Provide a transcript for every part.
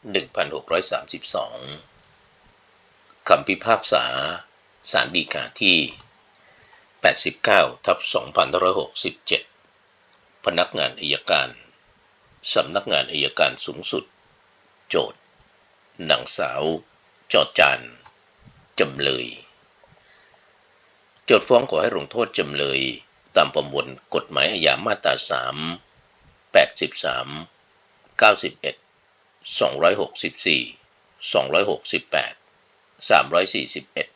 1632 คำพิพากษาสารดีกาที่ 89 ทับ2567 พนักงานอายการ สำนักงานอายการสูงสุด โจทย์นางสาว จอจาน จำเลย โจทย์ฟ้องขอให้ลงโทษจำเลย ตามประมวลกฎหมายอาญามาตรา 3 83 91 264 268 341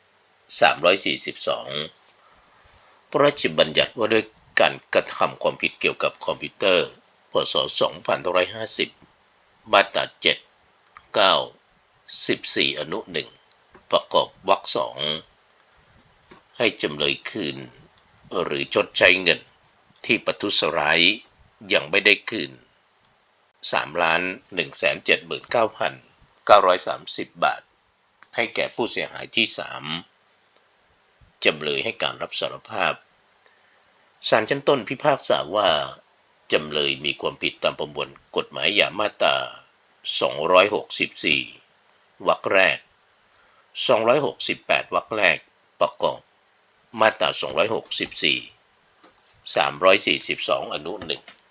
342 พระราชบัญญัติว่าด้วยการกระทำความผิดเกี่ยวกับคอมพิวเตอร์ พศ 2550 มาตรา 7 9 14 อนุ 1 ประกอบวรรคสองให้จำเลยคืน หรือชดใช้เงินที่ประทุษร้ายยังไม่ได้คืน 3ล้าน179,930 บาท ให้แก่ผู้เสียหายที่ 3จำเลยให้การรับสารภาพศาลชั้นต้นพิพากษาว่าจำเลยมีความผิดตามประมวลกฎหมายยามาตรา264 วรรคแรก 268 วรรคแรก ประกอบ มาตรา 264 342 อนุ1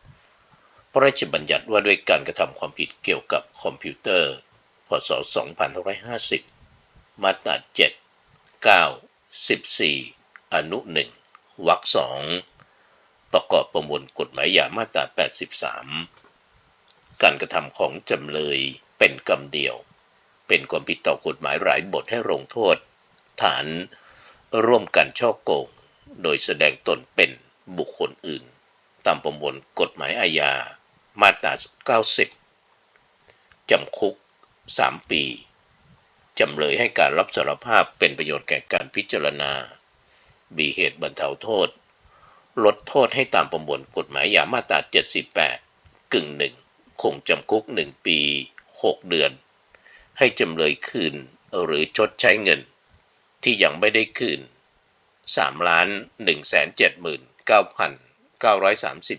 พระราชบัญญัติว่าด้วยการกระทำความผิดเกี่ยวกับคอมพิวเตอร์ พศ 2550 มาตรา 7 9 14 อนุ 1 วรรค 2 ประกอบประมวลกฎหมายยามาตรา 83 การกระทำของจำเลยเป็นกรรมเดียว เป็นความผิดต่อกฎหมายหลายบทให้ลงโทษ ฐานร่วมกันช่อโกง โดยแสดงตนเป็นบุคคลอื่น ตามประมวลกฎหมายอาญา มาตรา90 จำคุก 3 ปี จำเลยให้การรับสารภาพเป็นประโยชน์แก่การพิจารณามีเหตุบรรเทาโทษ ลดโทษให้ตามประมวลกฎหมายยามาตรา 78 กึ่งหนึ่งคงจำคุก 1 ปี 6 เดือน ให้จำเลยคืนหรือชดใช้เงิน ที่ยังไม่ได้คืน3ล้าน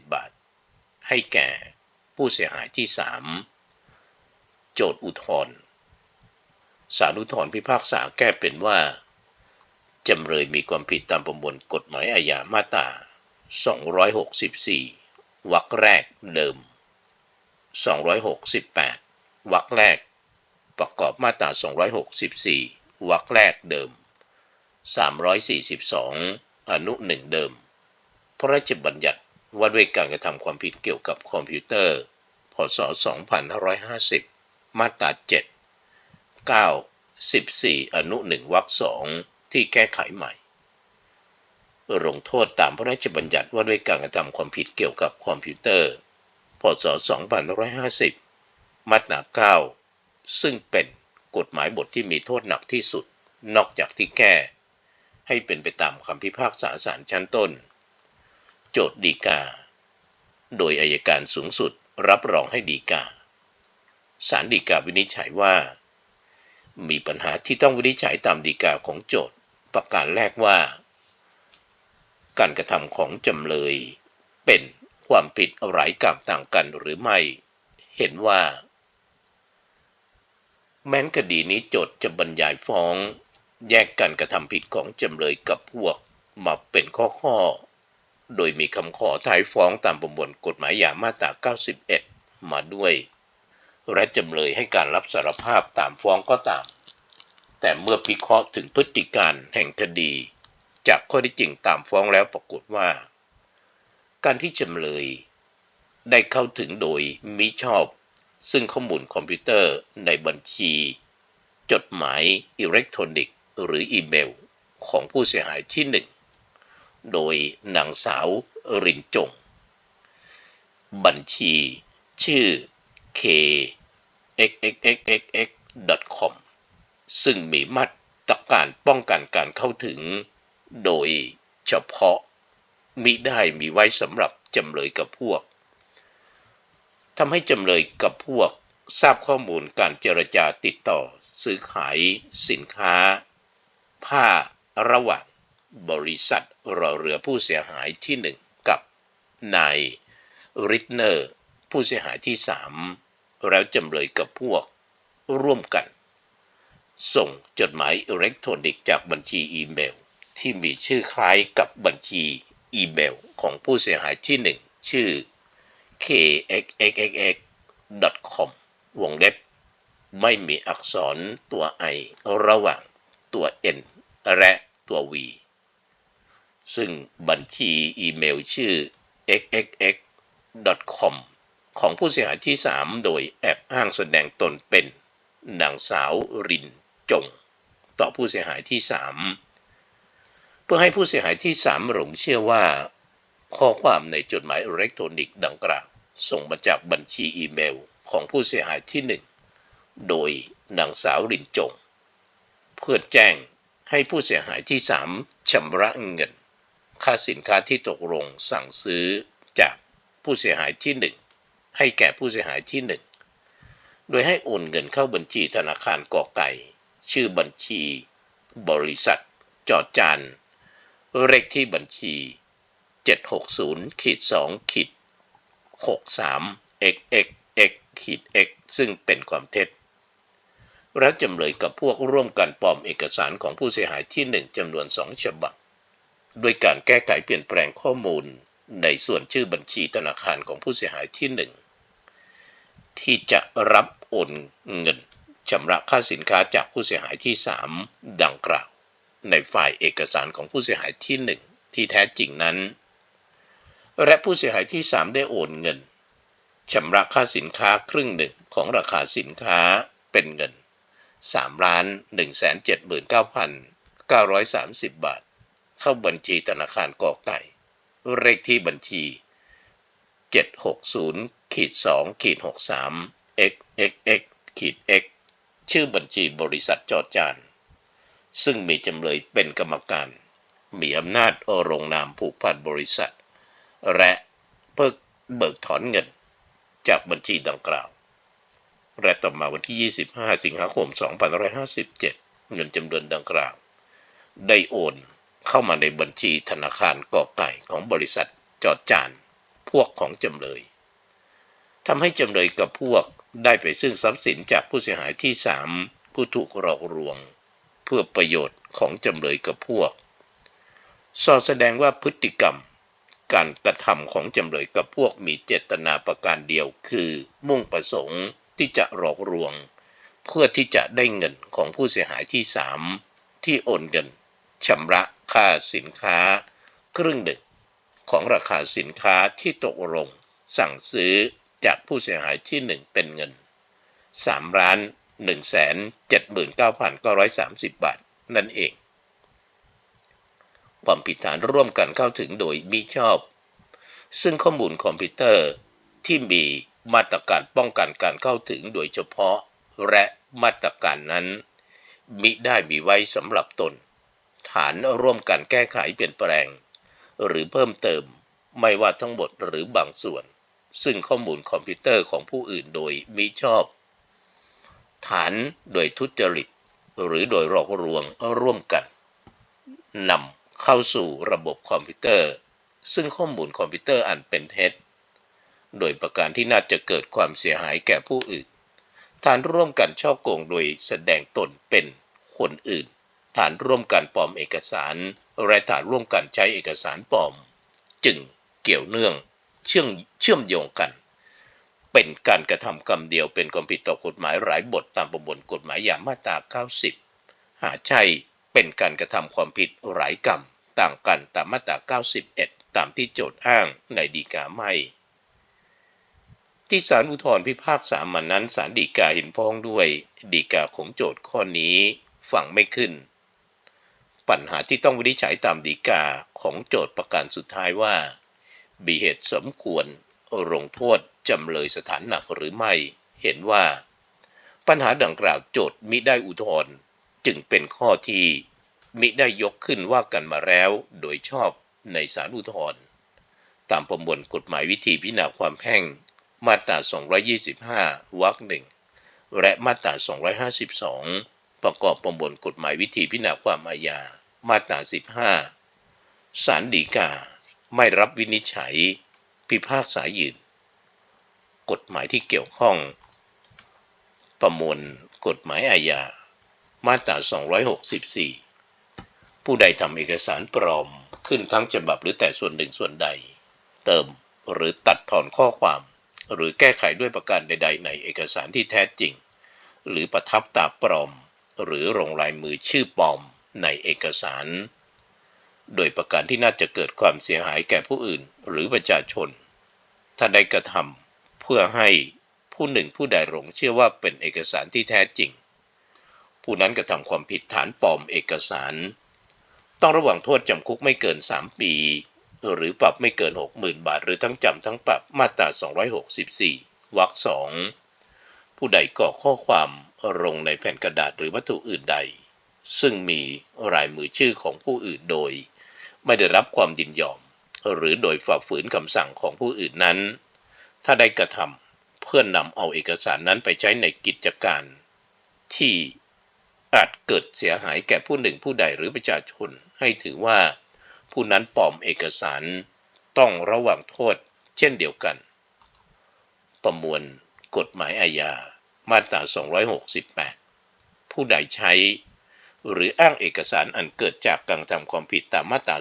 179,930 บาท ให้แก่ ผู้เสียหายที่ 3 โจทย์อุทธรณ์สารอุทธรณ์พิพากษาแก้เป็นว่า จำเลยมีความผิดตามประมวลกฎหมายอาญามาตรา 264 วรรคแรกเดิม 268 วรรคแรก ประกอบมาตรา 264 วรรคแรกเดิม 342 อนุหนึ่งเดิม พระราชบัญญัติ ว่าด้วยการกระทำความผิดเกี่ยวกับคอมพิวเตอร์ พศ 2550 มาตรา 7 9 14 อนุ 1 วรรค 2 ที่แก้ไขใหม่ ลงโทษตามพระราชบัญญัติว่าด้วยการกระทำความผิดเกี่ยวกับคอมพิวเตอร์ พศ 2550 มาตรา 9 ซึ่งเป็นกฎหมายบทที่มีโทษหนักที่สุด นอกจากที่แก้ ให้เป็นไปตามคำพิพากษาศาลชั้นต้น โจทย์ดีกา โดยอายการสูงสุดรับรองให้ดีกาศาลดีกาวินิจฉัยว่า มีปัญหาที่ต้องวินิจฉัยตามดีกาของโจทย์ประการแรกว่า การกระทำของจำเลย เป็นความผิดอะไรกับต่างกันหรือไม่ เห็นว่า แม้นคดีนี้โจทย์จะบรรยายฟ้อง แยกการกระทำผิดของจำเลยกับพวกมาเป็นข้อๆ โดยมีคำขอท้ายฟ้องตามประมวลกฎหมายยามาตรา 91 มาด้วย และจำเลยให้การรับสารภาพตามฟ้องก็ตาม แต่เมื่อพิเคราะห์ถึงพฤติการแห่งคดี จากข้อที่จริงตามฟ้องแล้วปรากฏว่า การที่จำเลยได้เข้าถึงโดยมิชอบ ซึ่งข้อมูลคอมพิวเตอร์ในบัญชี จดหมายอิเล็กทรอนิกส์ หรืออีเมล ของผู้เสียหายที่หนึ่ง โดยนางสาวรินจง บัญชีชื่อ k x x x x x com ซึ่งมีมาตรการป้องกันการเข้าถึง โดยเฉพาะมิได้มีไว้สำหรับจำเลยกับพวกทำให้จำเลยกับพวกทราบข้อมูลการเจรจาติดต่อ ซื้อขายสินค้า ผ้าระหว่าง บริษัทรอเรือผู้เสียหายที่หนึ่งกับนายริทเนอร์ผู้เสียหายที่สามแล้วจำเลยกับพวกร่วมกัน ส่งจดหมายอิเล็กทรอนิกส์จากบัญชีอีเมล ที่มีชื่อคล้ายกับบัญชีอีเมลของผู้เสียหายที่หนึ่งชื่อ kxxxx.com วงเล็บ ไม่มีอักษรตัว i ระหว่างตัว n และตัว v ซึ่งบัญชีอีเมลชื่อ xxx.com ของผู้เสียหายที่ 3 โดยแอบอ้างแสดงตนเป็นนางสาวรินจง ต่อผู้เสียหายที่ 3 เพื่อให้ผู้เสียหายที่ 3 หลงเชื่อว่า ข้อความในจดหมายอิเล็กทรอนิกส์ดังกล่าวส่งมาจากบัญชีอีเมลของผู้เสียหายที่ 1 โดยนางสาวรินจง เพื่อแจ้งให้ผู้เสียหายที่ 3ชำระเงิน ค่าสินค้าที่ตกลงสั่งซื้อจากผู้เสียหายที่ 1 ให้แก่ผู้เสียหายที่ 1 โดยให้โอนเงินเข้าบัญชีธนาคารกอไก่ ชื่อบัญชี บริษัท จอดจานเลขที่บัญชี 760ขีด2ขีด63 xxx ขีด x ซึ่งเป็นความเท็จและจำเลยกับพวกร่วมกันปลอมเอกสารของผู้เสียหายที่ 1จำนวน 2 ฉบับ ด้วยการแก้ไขเปลี่ยนแปลงข้อมูลในส่วนชื่อบัญชีธนาคารของผู้เสียหายที่ 1 ที่จะรับโอนเงินชำระค่าสินค้าจากผู้เสียหายที่ 3 ดังกล่าว ในฝ่ายเอกสารของผู้เสียหายที่ 1 ที่แท้จริงนั้น และผู้เสียหายที่ 3 ได้โอนเงินชำระค่าสินค้าครึ่งหนึ่งของราคาสินค้าเป็นเงิน3ล้าน179,930 บาท เข้าบัญชีธนาคารกอไก่เลขที่บัญชี 760ขีด2ขีด63 xxx ขีด x ชื่อบัญชีบริษัทจอจาน ซึ่งมีจำเลยเป็นกรรมการ มีอำนาจอลงนามผูกพันบริษัท และเพิกเบิกถอนเงิน จากบัญชีดังกล่าว และต่อมาวันที่ 25 สิงหาคม 2557 เงินจำนวนดังกล่าว ได้โอน เข้ามาในบัญชีธนาคารก่อไก่ของบริษัทจอดจาน พวกของจำเลยทำให้จำเลยกับพวกได้ไปซึ่งทรัพย์สินจากผู้เสียหายที่3ผู้ถูกหลอกลวง เพื่อประโยชน์ของจำเลยกับพวก สอดแสดงว่าพฤติกรรม การกระทำของจำเลยกับพวกมีเจตนาประการเดียวคือมุ่งประสงค์ที่จะหลอกลวง เพื่อที่จะได้เงินของผู้เสียหายที่3ที่โอนเงินชำระ ค่าสินค้า ครึ่งหนึ่งของราคาสินค้าที่ตกลง สั่งซื้อจากผู้เสียหายที่ 1 เป็นเงิน3ล้าน179,930 บาท นั่นเอง ความผิดฐานร่วมกันเข้าถึงโดยมิชอบ ซึ่งข้อมูลคอมพิวเตอร์ที่มีมาตรการป้องกันการเข้าถึงโดยเฉพาะ และมาตรการนั้น มิได้มีไว้สำหรับตน ฐานร่วมกันแก้ไขเปลี่ยนแปลง หรือเพิ่มเติมไม่ว่าทั้งหมดหรือบางส่วน ซึ่งข้อมูลคอมพิวเตอร์ของผู้อื่นโดยมิชอบ ฐานโดยทุจริต หรือโดยหลอกลวงร่วมกันนำเข้าสู่ระบบคอมพิวเตอร์ ซึ่งข้อมูลคอมพิวเตอร์อันเป็นเท็จโดยประการที่น่าจะเกิดความเสียหายแก่ผู้อื่น ฐานร่วมกันช่อโกงโดยแสดงตนเป็นคนอื่น ฐานร่วมกันปลอมเอกสารและฐานร่วมกันใช้เอกสารปลอม จึงเกี่ยวเนื่องเชื่อมเชื่อมโยงกัน เป็นการกระทำกรรมเดียวเป็นความผิดต่อกฎหมายหลายบทตามประมวลกฎหมายยามาตรา90 หาใช่เป็นการกระทำความผิดหลายกรรมต่างกันตามมาตรา 91 ตามที่โจทย์อ้างในดีกาไม่ ที่ศาลอุทธรณ์พิพากษามันนั้นศาลฎีกาเห็นพ้องด้วย ฎีกาของโจทย์ข้อนี้ฟังไม่ขึ้น ปัญหาที่ต้องวินิจฉัยตามฎีกาของโจทย์ประการสุดท้ายว่า มีเหตุสมควรลงโทษจำเลยสถานหนักหรือไม่ เห็นว่า ปัญหาดังกล่าวโจทย์มิได้อุทธรณ์จึงเป็นข้อที่มิได้ยกขึ้นว่ากันมาแล้วโดยชอบในศาลอุทธรณ์ตามประมวลกฎหมายวิธีพิจารณาความแพ่งมาตรา 225 วรรคหนึ่งและมาตรา 252 ประกอบประมวลกฎหมายวิธีพิจารณาความอาญา มาตรา 15 ศาลฎีกา ไม่รับวินิจฉัย พิพากษายืน กฎหมายที่เกี่ยวข้อง ประมวลกฎหมายอาญา มาตรา 264 ผู้ใดทำเอกสารปลอมขึ้นทั้งฉบับหรือแต่ส่วนหนึ่งส่วนใด เติมหรือตัดถอนข้อความ หรือแก้ไขด้วยประการใด ๆ ในเอกสารที่แท้จริง หรือประทับตาปลอม หรือลงลายมือชื่อปลอมในเอกสาร โดยประการที่น่าจะเกิดความเสียหายแก่ผู้อื่นหรือประชาชน ถ้าได้กระทำเพื่อให้ผู้หนึ่งผู้ใดหลงเชื่อว่าเป็นเอกสารที่แท้จริง ผู้นั้นกระทำความผิดฐานปลอมเอกสาร ต้องระว่างโทษจำคุกไม่เกิน 3 ปี หรือปรับไม่เกิน 60,000 บาท หรือทั้งจำทั้งปรับมาตรา 264วรรคสองผู้ใดก่อข้อความ ลงในแผ่นกระดาษหรือวัตถุอื่นใด ซึ่งมีรายมือชื่อของผู้อื่นโดย ไม่ได้รับความยินยอม หรือโดยฝ่าฝืนคำสั่งของผู้อื่นนั้น ถ้าได้กระทำเพื่อนนำเอาเอกสารนั้นไปใช้ในกิจการ ที่อาจเกิดเสียหายแก่ผู้หนึ่งผู้ใดหรือประชาชน ให้ถือว่า ผู้นั้นปลอมเอกสารต้องระวังโทษเช่นเดียวกัน ประมวลกฎหมายอาญา มาตรา 268 ผู้ใดใช้ หรืออ้างเอกสารอันเกิดจากการทำความผิดตามมาตรา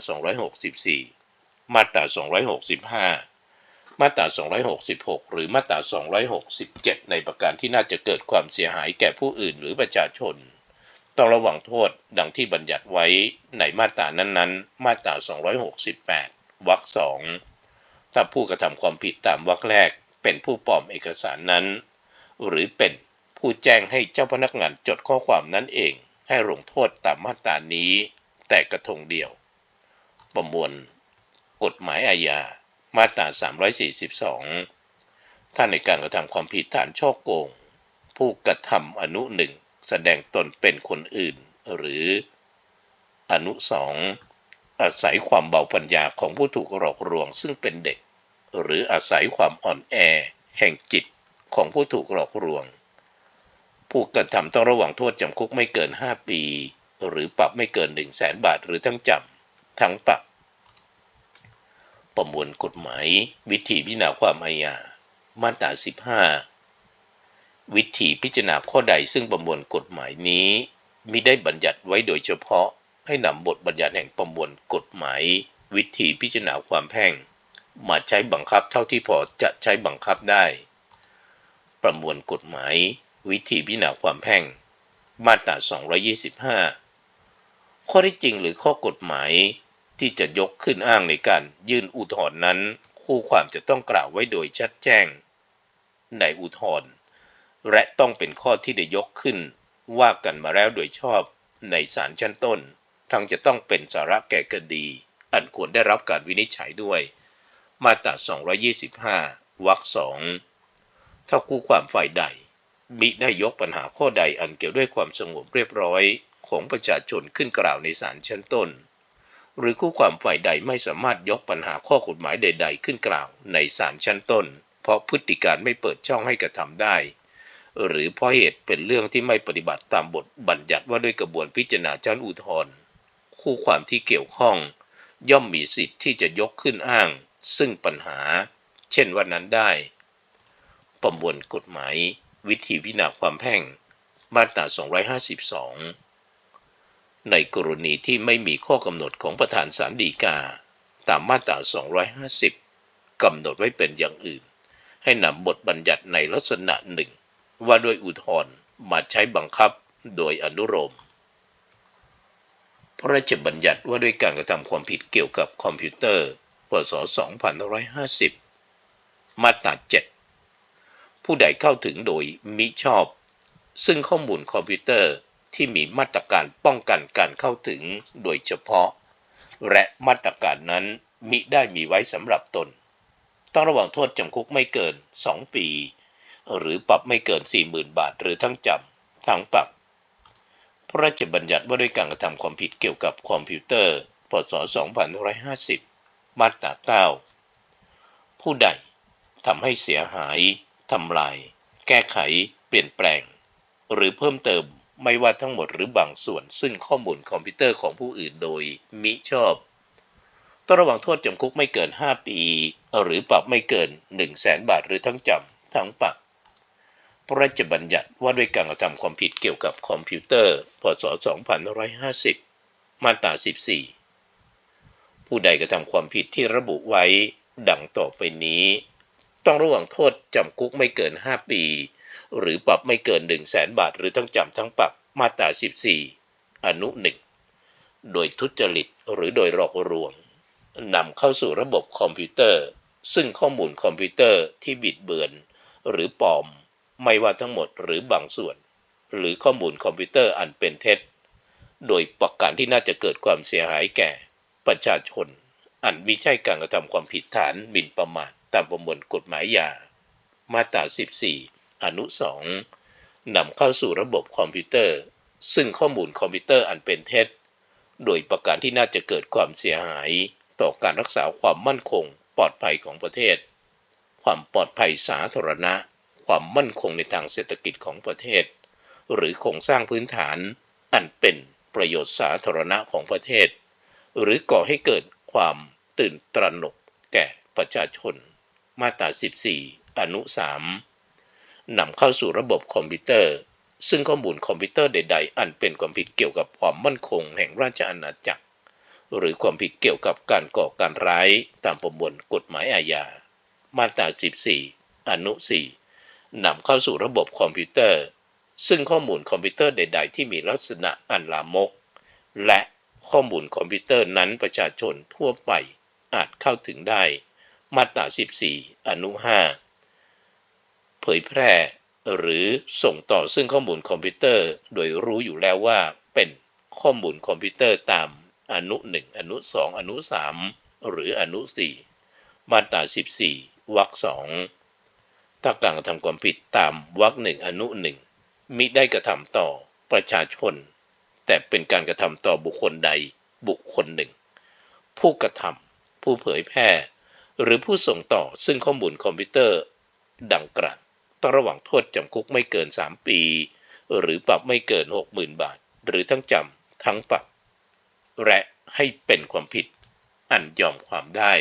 264 มาตรา 265 มาตรา 266 หรือมาตรา 267 ในประการที่น่าจะเกิดความเสียหายแก่ผู้อื่นหรือประชาชน ต้องระวังโทษดังที่บัญญัติไว้ในมาตรานั้นๆ มาตรา 268 วรรคสองถ้าผู้กระทำความผิดตามวรรคแรกเป็นผู้ปลอมเอกสารนั้น หรือเป็นผู้แจ้งให้เจ้าพนักงานจดข้อความนั้นเอง ให้ลงโทษตามมาตรานี้ แต่กระทงเดียว ประมวล กฎหมายอาญามาตรา 342 ถ้าในการกระทำความผิดฐานช่อโกง ผู้กระทำอนุหนึ่งแสดงตนเป็นคนอื่น หรือ อนุสองอาศัยความเบาปัญญาของผู้ถูกหลอกลวงซึ่งเป็นเด็ก หรืออาศัยความอ่อนแอ แห่งจิต ของผู้ถูกหลอกลวง ผู้กระทำต้องระว่างโทษจำคุกไม่เกิน 5 ปี หรือปรับไม่เกิน 1 0 0 0 0แสนบาทหรือทั้งจำทั้งปรับ ประมวลกฎหมาย วิธีพิจารณาความอาญามาตรา 15 วิธีพิจารณาข้อใดซึ่งประมวลกฎหมายนี้มิได้บัญญัติไว้โดยเฉพาะให้นำบทบัญญัติแห่งประมวลกฎหมาย วิธีพิจารณาความแพ่ง มาใช้บังคับเท่าที่พอจะใช้บังคับได้ ประมวลกฎหมาย วิธีพิจารณาความแพ่ง มาตรา 225 ข้อที่จริงหรือข้อกฎหมายที่จะยกขึ้นอ้างในการยื่นอุทธรณ์นั้น คู่ความจะต้องกล่าวไว้โดยชัดแจ้ง ในอุทธรณ์และต้องเป็นข้อที่ได้ยกขึ้น ว่ากันมาแล้วโดยชอบในศาลชั้นต้น ทั้งจะต้องเป็นสาระแก่คดี อันควรได้รับการวินิจฉัยด้วย มาตรา 225 วรรคสอง ถ้าคู่ความฝ่ายใดมิได้ยกปัญหาข้อใดอันเกี่ยวด้วยความสงบเรียบร้อยของประชาชนขึ้นกล่าวในศาลชั้นต้น หรือคู่ความฝ่ายใดไม่สามารถยกปัญหาข้อกฎหมายใด ๆ ขึ้นกล่าวในศาลชั้นต้น เพราะพฤติการไม่เปิดช่องให้กระทำได้ หรือเพราะเหตุเป็นเรื่องที่ไม่ปฏิบัติตามบทบัญญัติว่าด้วยกระบวนพิจารณาชั้นอุทธรณ์คู่ความที่เกี่ยวข้อง ย่อมมีสิทธิ์ที่จะยกขึ้นอ้าง ซึ่งปัญหา เช่นว่านั้นได้ ประมวลกฎหมาย วิธีพิจารณาความแพ่ง มาตรา 252 ในกรณีที่ไม่มีข้อกำหนดของประธานศาลฎีกา ตามมาตรา 250 กำหนดไว้เป็นอย่างอื่น ให้นำบทบัญญัติในลักษณะหนึ่ง ว่าด้วยอุทธรณ์มาใช้บังคับโดยอนุโลมพระราชบัญญัติว่าด้วยการกระทำความผิดเกี่ยวกับคอมพิวเตอร์ พศ 2550 มาตรา 7 ผู้ใดเข้าถึงโดยมิชอบ ซึ่งข้อมูลคอมพิวเตอร์ที่มีมาตรการป้องกันการเข้าถึงโดยเฉพาะ และมาตรการนั้นมิได้มีไว้สำหรับตน ต้องระวังโทษจำคุกไม่เกิน 2 ปี หรือปรับไม่เกิน 40,000 บาท หรือทั้งจำทั้งปรับ พระราชบัญญัติว่าด้วยการกระทำความผิดเกี่ยวกับคอมพิวเตอร์ พศ 2550 มาตรา 9 ผู้ใดทำให้เสียหาย ทำลาย แก้ไข เปลี่ยนแปลง หรือเพิ่มเติมไม่ว่าทั้งหมดหรือบางส่วน ซึ่งข้อมูลคอมพิวเตอร์ของผู้อื่นโดยมิชอบต้องระวังโทษจำคุกไม่เกิน 5 ปี หรือปรับไม่เกิน 1 0 0 0 0แสนบาทหรือทั้งจำทั้งปรับ พระราชบัญญัติว่าด้วยการกระทำความผิดเกี่ยวกับคอมพิวเตอร์ พศ 2550 มาตรา 14 ผู้ใดกระทำความผิดที่ระบุไว้ดังต่อไปนี้ ต้องระวังโทษจำคุกไม่เกิน 5 ปี หรือปรับไม่เกิน 1 0 0 0 0แสนบาท หรือทั้งจำทั้งปรับมาตรา 14 อนุ 1 โดยทุจริตหรือโดยหลอกลวงนำเข้าสู่ระบบคอมพิวเตอร์ ซึ่งข้อมูลคอมพิวเตอร์ที่บิดเบือน หรือปลอม ไม่ว่าทั้งหมดหรือบางส่วน หรือข้อมูลคอมพิวเตอร์อันเป็นเท็จ โดยประการที่น่าจะเกิดความเสียหายแก่ ประชาชน อันมิใช่การกระทำความผิดฐานหมิ่นประมาท ตามประมวลกฎหมายยา มาตรา 14 อนุ 2นำเข้าสู่ระบบคอมพิวเตอร์ ซึ่งข้อมูลคอมพิวเตอร์อันเป็นเท็จ โดยประการที่น่าจะเกิดความเสียหายต่อการรักษาความมั่นคงปลอดภัยของประเทศ ความปลอดภัยสาธารณะ ความมั่นคงในทางเศรษฐกิจของประเทศ หรือโครงสร้างพื้นฐานอันเป็นประโยชน์สาธารณะของประเทศ หรือก่อให้เกิดความตื่นตระหนกแก่ประชาชน มาตรา 14 อนุ 3นำเข้าสู่ระบบคอมพิวเตอร์ ซึ่งข้อมูลคอมพิวเตอร์ใด ๆ อันเป็นความผิดเกี่ยวกับความมั่นคงแห่งราชอาณาจักร หรือความผิดเกี่ยวกับการก่อการร้ายตามประมวลกฎหมายอาญา มาตรา 14 อนุ 4นำเข้าสู่ระบบคอมพิวเตอร์ ซึ่งข้อมูลคอมพิวเตอร์ใด ๆ ที่มีลักษณะอันลามก และข้อมูลคอมพิวเตอร์นั้นประชาชนทั่วไปอาจเข้าถึงได้ มาตรา14 อนุ 5 เผยแพร่หรือส่งต่อซึ่งข้อมูลคอมพิวเตอร์ โดยรู้อยู่แล้วว่าเป็นข้อมูลคอมพิวเตอร์ตามอนุ 1 อนุ 2 อนุ 3 หรืออนุ 4 มาตรา 14 วรรค2ถ้าการกระทำความผิดตามวรรคหนึ่งอนุหนึ่งมิได้กระทำต่อประชาชน แต่เป็นการกระทำต่อบุคคลใดบุคคลหนึ่ง ผู้กระทำผู้เผยแพร่ หรือผู้ส่งต่อซึ่งข้อมูลคอมพิวเตอร์ ดังกล่าวต้องระหว่างโทษจำคุกไม่เกิน 3 ปี หรือปรับไม่เกิน 60,000 บาท หรือทั้งจำทั้งปรับ และให้เป็นความผิดอันยอมความได้